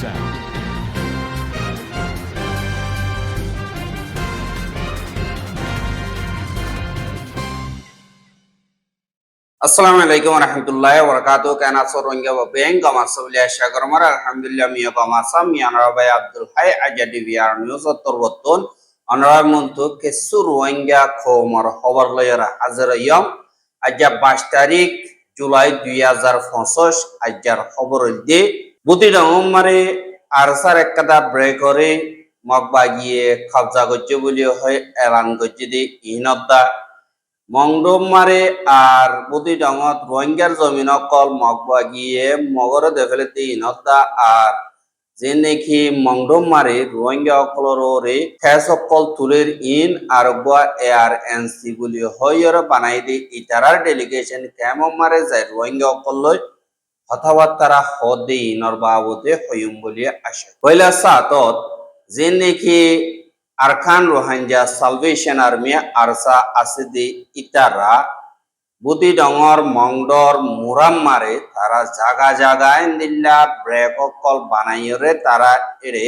sound. আসসালামু আলাইকুম রহমতুল্লাহ বরকাত কেন আছো রোহিঙ্গা বা ব্যাংক আমার সবলিয়া শাকরমার আলহামদুলিল্লাহ মিয়া কম আসাম মিয়ানরা ভাই আব্দুল হাই আজা ডিভিআর নিউজ তরবতন অনরা মন্তু কেসু রোহিঙ্গা খবর খবর লয়রা হাজার ইয়ম আজা বাইশ তারিখ জুলাই দুই হাজার পঁচিশ আজার খবর দি বুতি ডং মারে আরসার একটা ব্রেক করে মগবা গিয়ে কবজা করছে বলি হয়, এলান করছে দি ইনদ্দা মংডম মারে, আর বুদি ডঙত রোহিঙ্গার জমিন অকল মগবা গিয়ে মগর দেফেলেতে ইনতা আর যে নেকি মংডম মারে রোহিঙ্গা অকলর রে ফেস অকল তুলের ইন, আর গোয়া এআর এন সি বলি হইয়র বানাই দি। ইতারার ডেলিগেশন কেমন মারে যায় রোহিঙ্গা অকল লই কথাবার্তারা হদে নর্বাবতে হইম বলে আসে পয়লা সাতত যে নাকি Arakan Rohingya salvation army ARSA আছে দে ইতারা বুদি ডঙর মংডর মুরাম মারে তারা জাগা জাগায় দিল্লা ব্রেক কল বানাইরে তারা এরে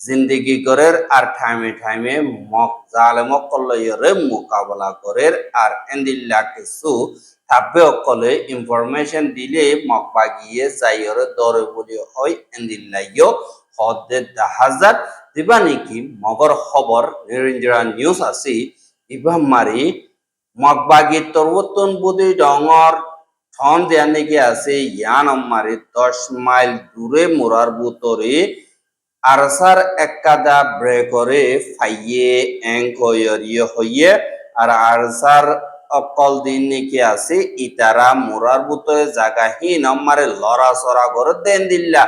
জিন্দিগি করের আর ঠাইমে ঠাইমে মক জালেম কলরে মোকাবেলা করের আর এন্দিল্লা কিছু থাকবে অকলে ইনফরমেশন দিলে মক বাগিয়ে যাইরে দরে বলি হয় এন্দিল্লাইও হদে দাহাজার দিবা নেকি মগর খবর নিরঞ্জরা নিউজ আছে ইবা মারি মগবাগি তরবতন বুদি ডঙর ঠন দেয়া নাকি আছে ইয়ান মারি দশ মাইল দূরে মোরার বুতরে আরসার একাদা ব্রেকরে ফাইয়ে এঙ্ক হইয়ে, আর আরসার অকল দিন নাকি আছে ইতারা মোরার বুতরে জাগা হিন মারে লড়া সরা করে দেন দিল্লা।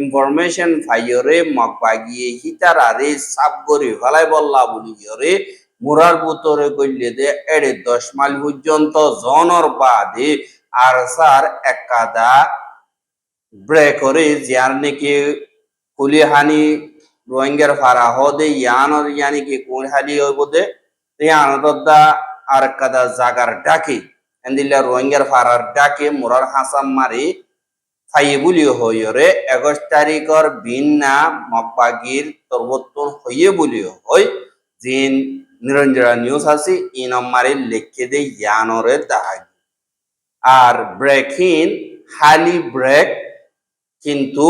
ইনফরমেশন ফাইয়রে মকবাগিয়ে হিতারারে সাপ গরি ফেলাই বললা বলি ইয়রে মুরার বুতরে কইলে দে, এড়ে দশ মাইল পর্যন্ত জনর বাদে আর সার একাদা ব্রেকরে জিয়ার নাকি কুলি হানি রোহিঙ্গার ফারা হদে ইয়ানর ইয়ানি কি কুল হালি হইব দে ইয়ানদা আর কাদা জাগার ডাকে। এন্দিল্লা রোহিঙ্গার ফারার ডাকে মুরার হাসাম মারি ফাইয়ে বুলি হইরে এগারো তারিখর বিনা মকবাগির তরবতন হইয়ে বুলি হই। জিন নিরঞ্জরা নিউজ আছে ই নম্বরে লিখে দে ইয়ানরে দাহাগি আর ব্রেকিন, হালি ব্রেক, কিন্তু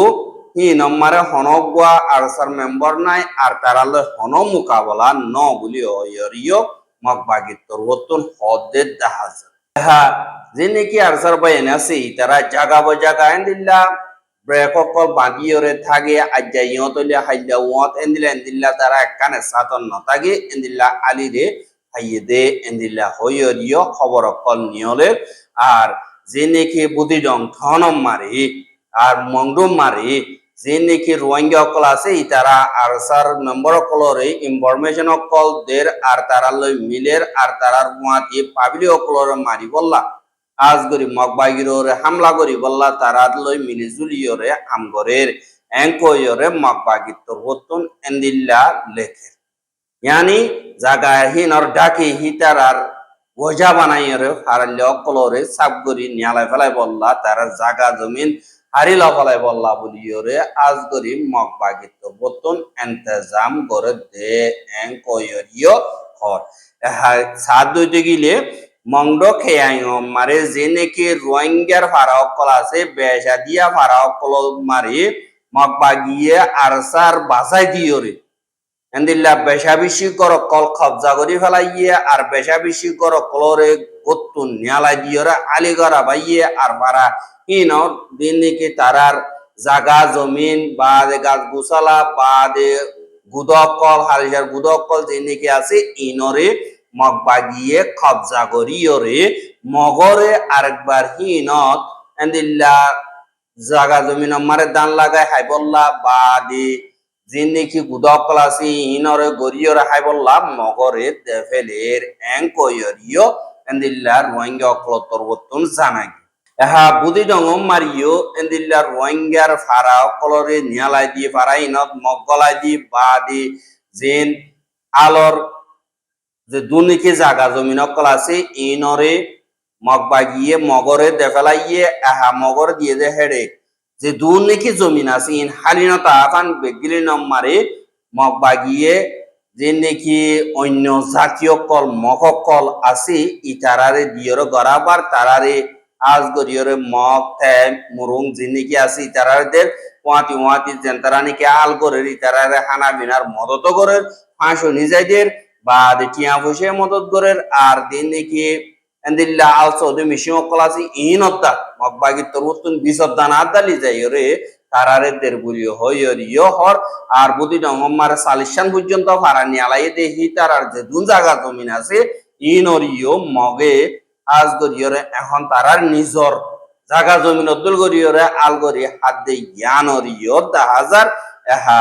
হি নম্বরে হনগুয়া আরসার মেম্বার নাই আর তারালে হন মোকাবলা ন বুলি হইরিও মকবাগির তরবতন হদে দাহাজ। হ্যাঁ যে নাকি আরসার বাইন আছে তারা জাগা বজাগা এন্দিল্লা ব্রেক অকল বাঁধিয়রে থাকে আজ্জা ইয়তলে হাইল্লা ওয়াত এন্দিল্লা এন্দিল্লা তারা একখানে সাতন নতাগে এন্দিল্লা আলিরে হাইয়ে দে এন্দিল্লা হইয়রিয় খবর অকল নিয়লের আর যে নাকি বুদিডং ঠনম মারি আর মংডুম মারি যে নাকি রোহিঙ্গা অকল আছে তারা আরসার মেম্বার অকলরে ইনফরমেশন অকল দের আর তারা লই মিলের আর তারার মুয়াতি পাবলি অকলরে মারি বললা আজ গরি মগবাগিররে হামলা করি বললা তারা লই মিলি জুলিয়রে আমগরের এঙ্কয়রে মগবাগির তরবতন এন্দিল্লা লেখের ইয়ানি জাগাহীনর ডাকি হিতারার বোঝা বানাইরে হারাল্লে অকলরে সাবগরি নিয়ালাই ফেলাই বললা তারা জাগা জমিন হারিলা ফেলাই বল্লা বলিয়রে আজ গরি মগবাগির বতন, এন্তেজাম করে দে এঙ্কয়রিয় হর সাত দইতে গিলে মংড খেয়াই মারে যে নাকি রোহিঙ্গার ফারা আছে বেসা দিয়া ফারা অকল মারি মকবা আর আরসার বাসাই দিয়রে এন্দিল্লা বেশা বেশি কর কল কবজা করি ফেলাইয়ে, আর বেশা বেশি কর কলরে কত্তু আলি করা বাইয়ে, আর ফারা ইন দিন নাকি তারার জাগা জমিন বা গাছ গুছালা বা গুদকল হালিজার গুদকল যে নাকি আছে ইনরে মগবাগিয়ে কবজা করিয়রে মগরে আরেকবার হিনত। এন্দিল্লা জাগা জমিন মারে দান লাগায় হাইবল্লা বা দি যিন নাকি গুদকল আছে হিনরে গরিয়রে হাইবল্লা মগরে দেফেলের এং কইয়রিয় এন্দিল্লা রোহিঙ্গা অকল তরবতন জানাগি। এহা বুদি ডঙম মারিও এন্দিল্লা রোহিঙ্গার ফারা অকলরে নিয়ালাই দিয়ে ফারা ইনত মগলাই দি বা দি জিন আলর যে দুর্নীতি জাগা জমিন অকল আছে ইনরে মগ বাগিয়ে মগরে দেফেলাইয়ে আহা মগর দিয়ে দে হেড়ে যে দূর নাকি জমিন আছে, ইন হালিনতা আফান বেগিলি নম্মারে মগ বাগিয়ে যে নাকি অন্য জাতীয় কল মককল আছে, ইতারারে দিয়র গড়াবার, তারারে আজ গরিয়রে মগ ত্যাগ মুরুং যে নাকি আছে ই ইতারাদের ওয়াতি ওয়াতি যেন তারা নাকি আল করে ইতারারে হানা বিনার মদত করে ফাঁসো নিজেদের বা টিয়া পয়সা মদত করে আর দিন নাকি এন্দিল্লা আলসো de misión klasi inodda magbagi torutun bisodda na dali যাইরে তারারে দের বুলিও হইর ইয় হর, আর বুদি ডঙ্গমার সালিশান পর্যন্ত ফারানি আলাই দেহি তারার যে দুন জায়গা জমিন আছে ইনর ইয় মগে আজ গরিয়রে এখন তারার নিজর জাগা জমিন অদ্দুল গরিয়রে আল গরি হাত দে জ্ঞানর ইয় দা হাজার, এহা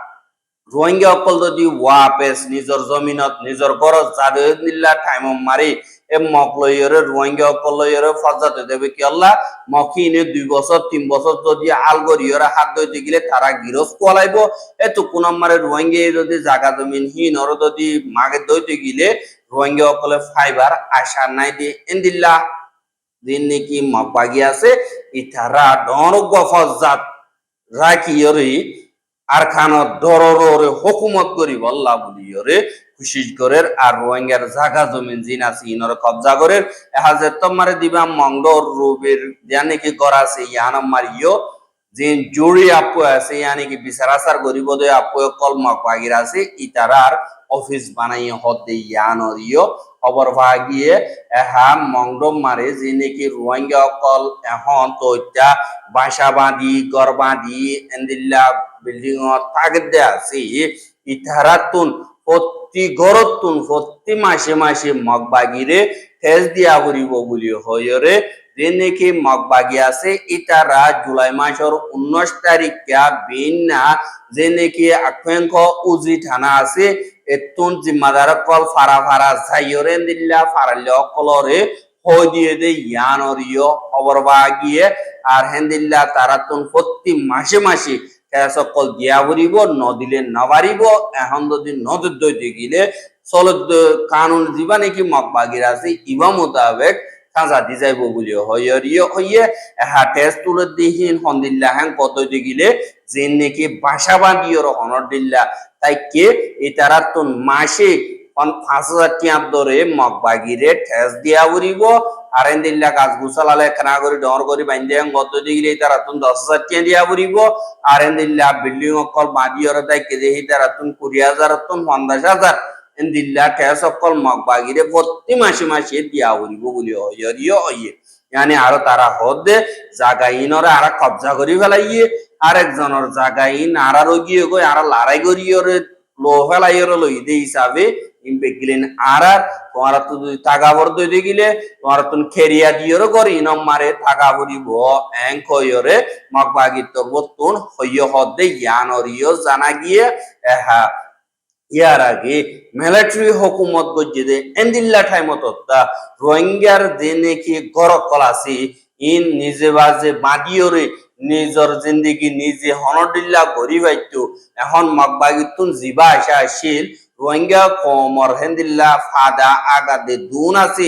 রোহিঙ্গা অকল যদি ওয়াপেস, নিজর জমিনত, নিজর গরজ নিল্লা টাইম মারি, এ মক লইরে রোহিঙ্গা অকল লইরে ফজাতে দেবে কি আল্লাহ? মকি ইনে দুই বছর, তিন বছর যদি আল গরিয়রে হাত দইতে গেলে তারা গিরস কোয়ালাইব এত কোন মারে রোহিঙ্গা যদি জাগা জমিন হিন ওর যদি মাগে দইতে গেলে রোহিঙ্গা অকলে ফাইবার আশা নাই দিয়ে এন্দিল্লা দিন নাকি মকবাগি আছে। ইতারা ডনগ ফজাত রাখিয়রি আর খানত দররে হুকুমত করি বল্লা বলিয়রে খুশি করে আর রোহিঙ্গার জাগা জমিন জিন আছে ইনর কবজা করে এহাজে তোমারে দিবা মঙ্গর রুবের জানি কি করাছে ইয়ানাম মারিও জিন জুড়ি আপু আছে, ইয়ানি কি বিচারাচার গরিব দে আপু কলমক বাগির আছে, ইতারার অফিস বানাইয়ে হতে ইয়ানর ইয় খবর ভাগিয়ে এহা মংডম মারে যে নাকি রোহিঙ্গা অকল এখন তো ইত্যা বাসা বাঁধি গর বাঁধি, এন্দিল্লা বিল্ডিং দে আছে। ইতারাতুন প্রতি গরতুন প্রতি মাসে মাসে মগবাগিরে ঠেস দিয়া করিব বলি হয়রে যে নাকি মগবাগি আছে ইতারা জুলাই মাসের উনিশ তারিখ বিনা যে নাকি উজি থানা আছে এতুন জিম্মাদার কল ফারা ফারা দিল্লা দিয়ে দে খবর বাগিয়ে আর তারা তুন প্রতি মাসে মাসে সকল দিয়া ভরিব নদিলে নবারিব এখন যদি নদীর দইতে গিলে চলত কানুন দিবা নাকি মকবাগির আছে ইবা মোতাবেক সাজা দি যাইব বলি হইয় হইয়ে হা টেস্ট তুলে দিহিন হন্দিল্লা হ্যাং কত গিলে যে নাকি বাসা বাঁধিয়র হনর দিল্লা। তাই কে? এই তারা তো মাসে পাঁচ হাজার টিয়ার দরে মগবাগিরে ঠেস দিয়া উড়িব আর দিল্লা গাছ গুছালালে খানা করে ডর করে বাইন্দে গত দিগিলে তারা তুন দশ হাজার টিয়া দিয়া উড়িব আর দিল্লা বিল্ডিং অকল বাঁধিয়র তাই কে দেহি তারা তুন কুড়ি হাজার তুন পঞ্চাশ হাজার দিল্লা ঠেস অকল মগবাগিরে প্রতি মাসে মাসে দিয়া উড়িব বলি হইয় হইয়ে মানে আরও তারা হদে জাগা ইনরে আর কবজা করি ফেলাইয়ে আরেকজনের জায়গায় নারারও গিয়ে গই আর লড়াই করিয়রে লো ফেলাইয়র লই দে হিসাবে ইম্পে গিলেন আর আর তোমার তো যদি টাকা বর দই গিলে তোমার তো খেরিয়া দিয়র করি নম মারে টাকা বরিব এং কইয়রে মগবাগি তোর বতুন হইয় হদে ইয়ানরিয় জানা গিয়ে এহা ইয়ার আগে মিলিটারি হুকুমত গজ্জিদে এন্দিল্লা ঠাইমত তা রোহিঙ্গার দিনে কি গর কলাসি, ইন নিজে বাজে বাগিয়রে নিজর জিন্দিগি নিজে হনডিল্লা গরি বাইতো এখন মগবাগিতুন জিবা আসা আসিল রোহিঙ্গা কমর হেন্দিল্লা ফাদা আগাদে দুন আছে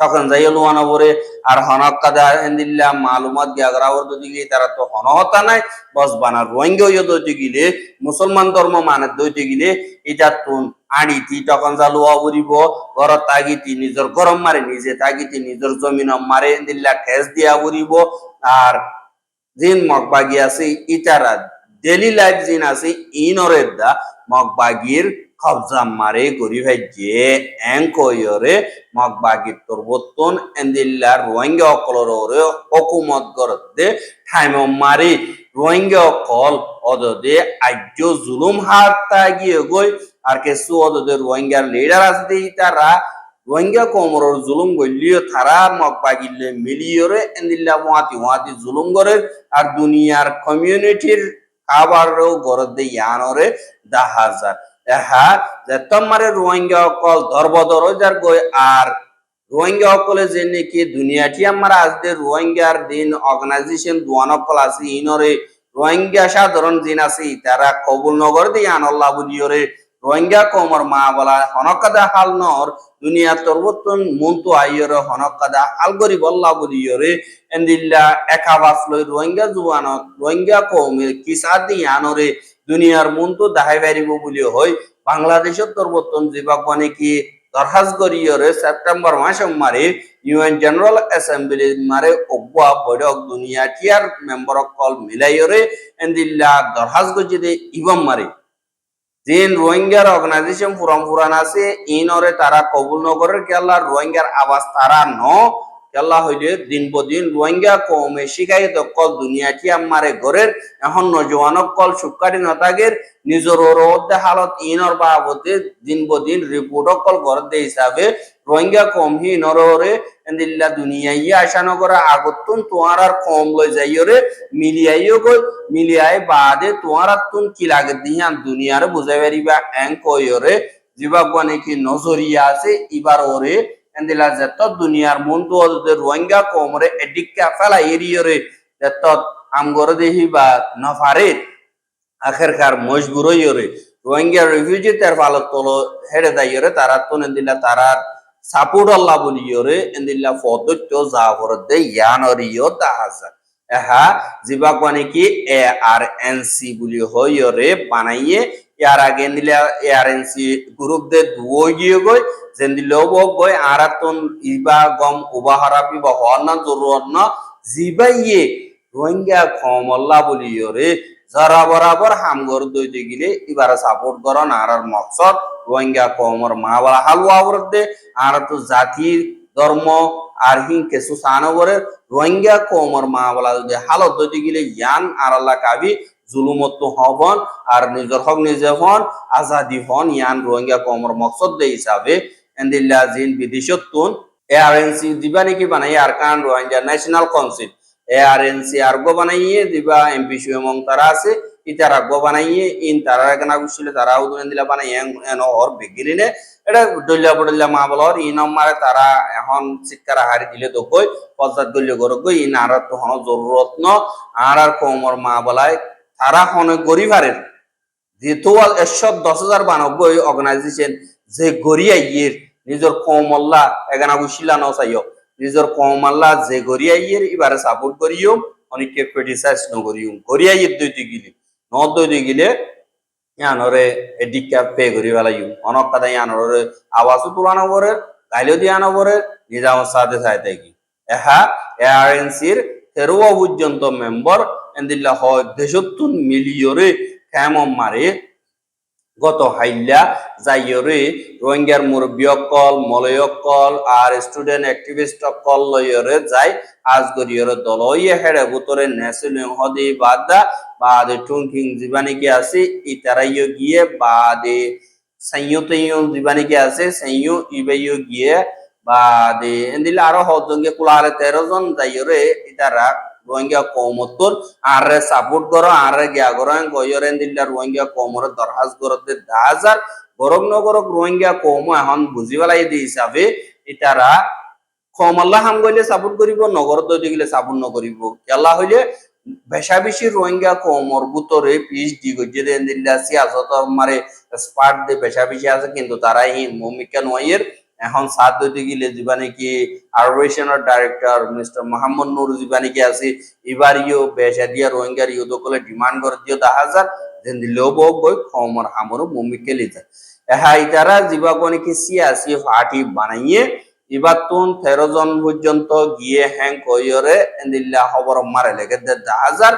তখন যাইয়া লোয়া না পরে আর হনক কাদা হেন্দিল্লা মালুমাত গিয়াগরাওর যদি গিয়ে তারা তো হনহতা নাই, বস বানা রোহিঙ্গা ইয়ে দইতে গিলে, মুসলমান ধর্ম মানে দইতে গিলে, এটা তুন আনিতি তখন যা লোয়া উড়িব ঘরত তাগিতি নিজের গরম মারে, নিজে তাগিতি নিজের জমিন মারে দিল্লা ঠেস দিয়া উড়িব আর জিন মগবাগি আছে, ইতারা ডেলি লাইফ জিন আছে ইনরের দা মগবাগির কবজা মারে গরি ভাই যে এং কইরে মগ বাগি তোরবতন, এন্দিল্লা রোহিঙ্গা অকলরে হকুমত গরদে ঠাইম মারি। রোহিঙ্গা অকল অদদে আজ্য জুলুম হার গিয়ে গই আর কিছু অদদে রোহিঙ্গার লিডার আছে তারা। রোহিঙ্গা কোমরর জুলুম গলিও তারা, মগ বাগিলে মিলিয়রে এন্দিল্লা ওয়াতি ওয়াতি জুলুম করে আর দুনিয়ার কমিউনিটির খাবারও গরদে ইয়ানরে দা হাজার। এহা যে তোমারে রোহিঙ্গা অকল ধর্বদর যার গই আর রোহিঙ্গা অকলে যে নাকি দুনিয়াটি আমার আজকে রোহিঙ্গার দিন অর্গানাইজেশন দুয়ান অকল আছে, ইনরে রোহিঙ্গা সাধারণ দিন আছে, তারা কবুল নগর দিয়ে আনল্লা বুলিয়রে রোহিঙ্গা কমর মা বলা হনকাদা হাল নর, দুনিয়া তরবতন মন্তু আইয়রে হনকাদা হাল গরি বল্লা বুলিয়রে এন্দিল্লা একা বাসলই রোহিঙ্গা জুয়ানত, রোহিঙ্গা কৌমের কিসা দিয়ে আনরে। দুনিয়ার মন্তু দাহাই বাড়িব বুলি হয়। বাংলাদেশের তরবতন জীবাক মানে কি? দরখাস্ত করিয়রে সেপ্টেম্বর মাস মারে ইউএন জেনারেল অ্যাসেম্বলি মারে অগুয়া বৈঠক দুনিয়া টিয়ার মেম্বার কল মিলাইয়রে এন্দিল্লা দরখাস্ত গজিদে ইবম মারে। জিন রোহিঙ্গার অর্গানাইজেশন ফুরাম ফুরান আছে ইনরে তারা কবুল নগরের কেল্লা রোহিঙ্গার আবাস তারা ন কেল্লা হইলে দিন বদিন রোহিঙ্গা কমে শিখাই কল গরের এখন কল সুকারি নতাগের নিজের হালত ইনর দিন বদিন রিপোর্ট কল গরদে হিসাবে রোহিঙ্গা কম হি নররে এন্দিল্লা দুনিয়াই আশা নগরে আগতুন তোমার আর কম লই মিলিয়াইও মিলিয়াই বাদে তোমার আর তুন কি লাগে দিয়ান দুনিয়ার বুঝাই পারিবা। এং কইরে জিবাগ মানে কি নজরিয়া আছে? ইবার ওরে এন্দিলা যত দুনিয়ার মন তো ওদের রোহিঙ্গা কমরে এডিকা ফেলা এরিয়রে যত আমগরে দেহি বা নফারে আখেরকার মজবুর হইরে রোহিঙ্গা রিফিউজি তার ফালত তলো হেড়ে দাইরে তারা তো এন্দিলা তারার সাপোর্ট আল্লাহ বলিয়রে জাফরদে ইয়ানরিয় তাহাজা এহা জিবাক কি এ আর এন সি বুলি হইরে বানাইয়ে ইয়ার আগে এন্দিলা A R N C group দে দুই গিয়ে গই জেন্দিলেও বক গই আর তুন ইবা গম উবাহারাপি বা হওয়ার না জরুরত না জিবাইয়ে রোহিঙ্গা খমল্লা বলিয়রে যারা বরাবর হামগর দইতে গিলে এবারে সাপোর্ট করন আর মকসদ রোহিঙ্গা কমর মা বলা হালুয়া দে আর তো জাতির ধর্ম আর হিং কেসু সানবরে রোহিঙ্গা কমর মা বলা যদি হালত দইতে গিলে ইয়ান আর আল্লাহ কাবি জুলুমত হবন আর নিজের হক নিজে হন, আজাদি হন, ইয়ান রোহিঙ্গা কমর মকসদ দে হিসাবে এন্দিল্লা জিন বিদেশতুন এআরএনসি দিবা নাকি বানাই, আর কান Rohingya national council A R N C আরগো বানাইয়ে দিবা, এমপি সুয়মং তারা আছে ইতার আরগো বানাইয়ে, ইন তারা কেনা গুছিলে তারা উদুন দিলা বানাই, এন ওর বেগিরিনে এটা দলিয়া বদলিয়া মা বলর ইন মারে তারা এখন শিক্ষার হারি দিলে তো কই পঞ্চায়েত দলীয় গরক গই ইন আর তো হন জরুরত ন। আর আর কমর মা বলায় তারা হন গরিবারের। যেহেতু একশো দশ হাজার বানব্বই অর্গানাইজেশন যে গরিয়া ইয়ের নিজের কমল্লা এগানা গুছিলা ন চাইও নিজের কমাল্লা যে গরিয়া ইয়ের এবারে সাপোর্ট করিও অনেককে ক্রিটিসাইজ নকরিও গরিয়া ইয়ের দইতে গিলে ন দইতে গিলে, ইয়ানরে এডিকা পে করি পেলাইও অনক কথা ইয়ানরে আওয়াজও তুলানো পরে গাইলেও দিয়ানো পরে নিজাম সাথে চাইতে কি এহা এআরএনসির তেরো পর্যন্ত মেম্বার এন্দিল্লা হয় দেশত্তুন মিলিয়রে কেমন মারে। গত হাইল্লা যাইয়রে রোহিঙ্গার মুরব্বী অকল আর স্টুডেন্ট অ্যাক্টিভিস্ট অকল লয়রে যাই আজ গরিয়র দলইয়ে হেড়ে বুতরে নেসিল হদি বাদা, বাদে টুংকিং জীবানিকে আছে ইতারাইও গিয়ে বাদে সাইয়তেইও জীবানিকে আছে গিয়ে বাদে। এন্দিলে আরও হজঙ্গে কুলারে তেরো যাইয়রে ইতারা রোহিঙ্গা কৌমতর আরে সাপোর্ট করো আরে গিয়া করো গয়রেন দিল্লা রোহিঙ্গা কৌমরে দরহাজ করতে হাজার গরক নগরক রোহিঙ্গা কৌম এখন বুঝি পেলাই দি হিসাবে ইতারা কম আল্লাহ হাম গইলে সাপোর্ট করিব নগর দই গেলে সাপোর্ট নকরিব কেলা হইলে বেশা বেশি রোহিঙ্গা কৌমর বুতরে পিস দি গজে দেন দিল্লা সিয়াসত মারে স্পার্ট দে বেশা বেশি আছে কিন্তু তারা এই মমিকা নয়ের এখন দইতে গেলে জীবানে কি আরবেশনের ডাইরেক্টর মিস্টার মোহাম্মদ নুর জীবানে কি আছে এবার ইও বেশা দিয়া রোহিঙ্গার ইউ দকলে ডিমান্ড করে দিও দা হাজার যেন দিলেও বক বই খমর হামর মমিকে লিতে এহা ইতারা জীবাগনে কি সিয়াসি ফাটি বানাইয়ে এবার তুন তেরো জন পর্যন্ত গিয়ে হ্যাং কইরে এন্দিল্লা খবর মারে লেগে দে হাজার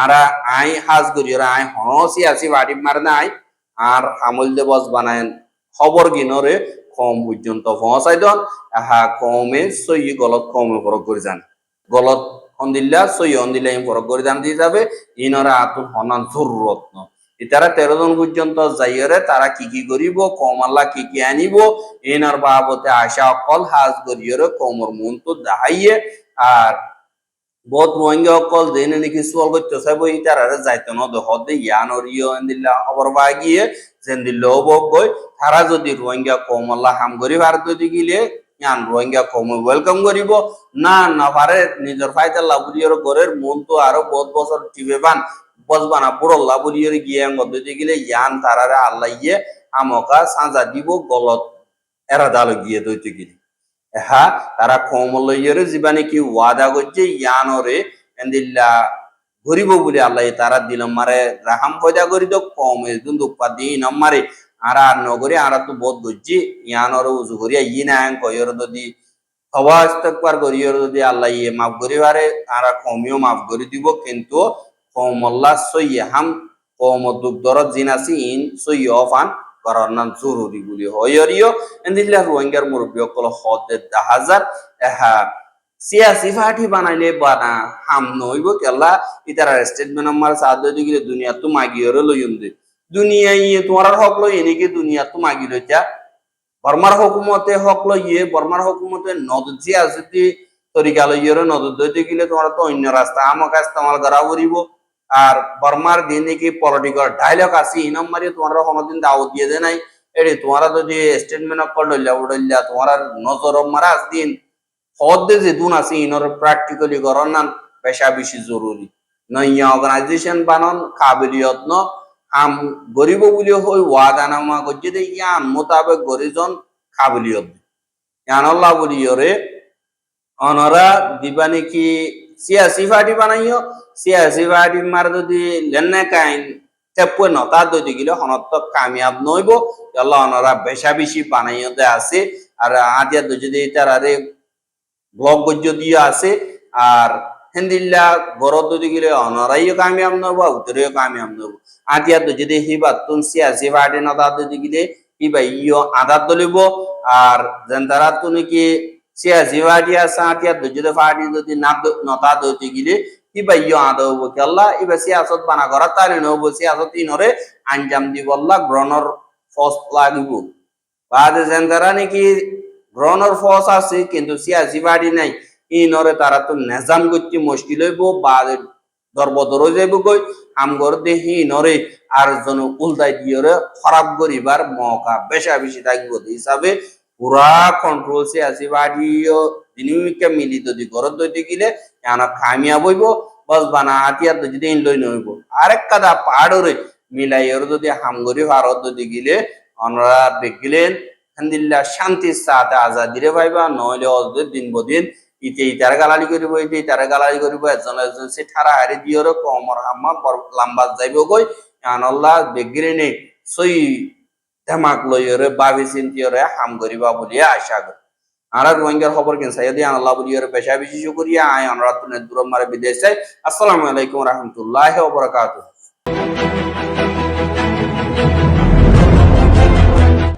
আরা আই হাজ করিয়রে আই হনসি আসি ফাটি মারে না আই আর আমল দে বস বানায় খবর গিনরে কম পর্যন্ত পৌঁছাই দন। আহা, কমে সই গলত কমে ফরক করে যান। গলত হন্দিল্লা সই হন্দিল্লা ফরক করে যান দিয়ে যাবে। ইনরা আতুন হনান জরুরত ন ইতারা তেরো জন পর্যন্ত যাইরে তারা কি কি করিব, কম আল্লাহ কি কি আনিব। এনার বাবতে আশা অকল হাজ করিয়রে কমর মন তো দাহাইয়ে। আর বহুত রোহিঙ্গা অকল জেনে নাকি সুয়াল করতে চাইব ইতারারে যাইতে ন হদে ইয়ানর ইয় এন্দিল্লা অবর বাগিয়ে জেন্দিল্লা অবক গই তারা যদি রোহিঙ্গা কম আল্লাহ হাম করি ভারত যদি গিলে, ইয়ান রোহিঙ্গা কম ওয়েলকাম করিব না না পারে নিজের ফায়দা লাভুরিয়র ঘরের মন তো আরও বহুত বছর টিবে বান বসবানা বুড়ো লাভুরিয়র গিয়ে গদ্দি গিলে, ইয়ান তারারে আল্লাহ ইয়ে আমকা সাজা দিব, গলত এরা দালো গিয়ে দইতে গিলে। হ্যাঁ তারা কমল ইয়েরে জীবানে কি ওয়াদা করছে? ইয়ানরে এন্দিল্লা গরিব বলে আল্লাহ তারা দিলাম মারে। রাহাম পয়দা করি তো কম দুপা দিন মারে। আর আর নগরে আর তো বোধ করছি, ইয়ানরে উজু করিয়া ই না কয়র যদি হওয়া ইস্তেকবার করিয়র যদি আল্লাহ ইয়ে মাফ করি পারে আর কমিও মাফ করে দিব। কিন্তু কমল্লা সই হাম কম দুগ্ধর জিনাসি ইন সই অফান করার জরুরি হয়রিও এন্দিল্লা রোহিঙ্গার মুরব্বী অকল হদে হাজার এহা সিয়াসি বানাইলে বানা, হাম নইব কেলা ইতারা স্টেটমেন্ট আমার দিলে দুনিয়া তো লইম দে। দুনিয়া ইয়ে তোমার হক লই এনেকে দুনিয়া তো মাগি লইতা বর্মার হুকুমতে হক লইয়ে বর্মার হুকুমতে নদত যে আছে তরিকা লইয়ে নদত দইতে গেলে তোমার তো অন্য রাস্তা আমাকে ইস্তেমাল করা করিব আর বর্মার দিন কি পলিটিক্যাল ডায়লগ আছে ইনাম মারি তোমার কোনোদিন দাওয়াত দিয়ে দে নাই। এটি তোমার যদি স্টেটমেন্ট কল লইলা উড়াইলা তোমার নজর মারা আজ দিন হদে যে দুন আছে ইনর প্র্যাকটিক্যালি নাম পেশা বেশি জরুরি। নইয়া অর্গানাইজেশন বানন কাবিলিয়ত ন হাম গরিব বুলি হই ওয়াদানামা করছে দে ইয়ান মোতাবেক গরিজন কাবিলিয়ত ইয়ানল্লাহ বলি ইয়রে অনরা দিবানি কি সিয়াসি পার্টি বানাইও সিয়াসি পার্টি মার যদি লেনে কাইন তেপুয়ে নতা দই গিলে হনত কামিয়াব নইব আল্লাহ অনরা বেশা বেশি বানাইও দে আছে আর আদিয়া যদি তারারে ব্লক গজ্য দিয়ে আছে আর হেন্দিল্লা গরত যদি গিলে অনরাইও কামিয়াব নব উত্তরেও কামিয়াব নব আদিয়া যদি হিবাত তুন সিয়াসি পার্টি নতা যদি গিলে হিবা ইয় আদাত দলিব আর যেন তারা তুমি কি আতিয়া যদি না নতা গিলে ইবা ইয় ইবা বানা করা আঞ্জাম ফস লাগিব যেন তারা নাকি ফস আছে কিন্তু সিয়াসি পার্টি নাই ইনরে তারা তো নেজাম করতে মুশকিল হইব বাদে দরবদর হয়ে যাইব গই আমগর দেহি নরে আর জন উল্টাই দিয়রে খারাপ করিবার মৌকা বেশা বেশি থাকব হিসাবে পুরা কন্ট্রোল সে আছে, বাড়িও দিনিমিকা মিলি যদি ঘরত দইতে গিলে এনা কামিয়াব হইব বস বানা হাতিয়ার তো যদি লই নইব। আরেক কাদা পাড়রে মিলাই ওর যদি হামগরি ভারত যদি গিলে, অনরা বেগিলেন হান্দিল্লা শান্তির সাথে আজাদিরে পাইবা নইলে অজদের দিন বদিন ইতে ইতারে গালালি করিব, ইতে ইতারে গালালি করিব, একজন একজন সে ঠারা হারি দিয়র কমর হাম্মা লাম্বা যাইব গই আনল্লাহ বেগিরে সই ধামাক লইরে বাবি চিন্তিয়রে হাম করিবা বলিয়া আশা করি। আর রোহিঙ্গার খবর কেন সাইদি আল্লাহ বলিয়রে পেশা বেশি শুকরিয়া, আয় তুনে দূৰত মারে বিদেশ আসসালামু আলাইকুম রহমতুল্লাহ ওয়া বারাকাতুহু।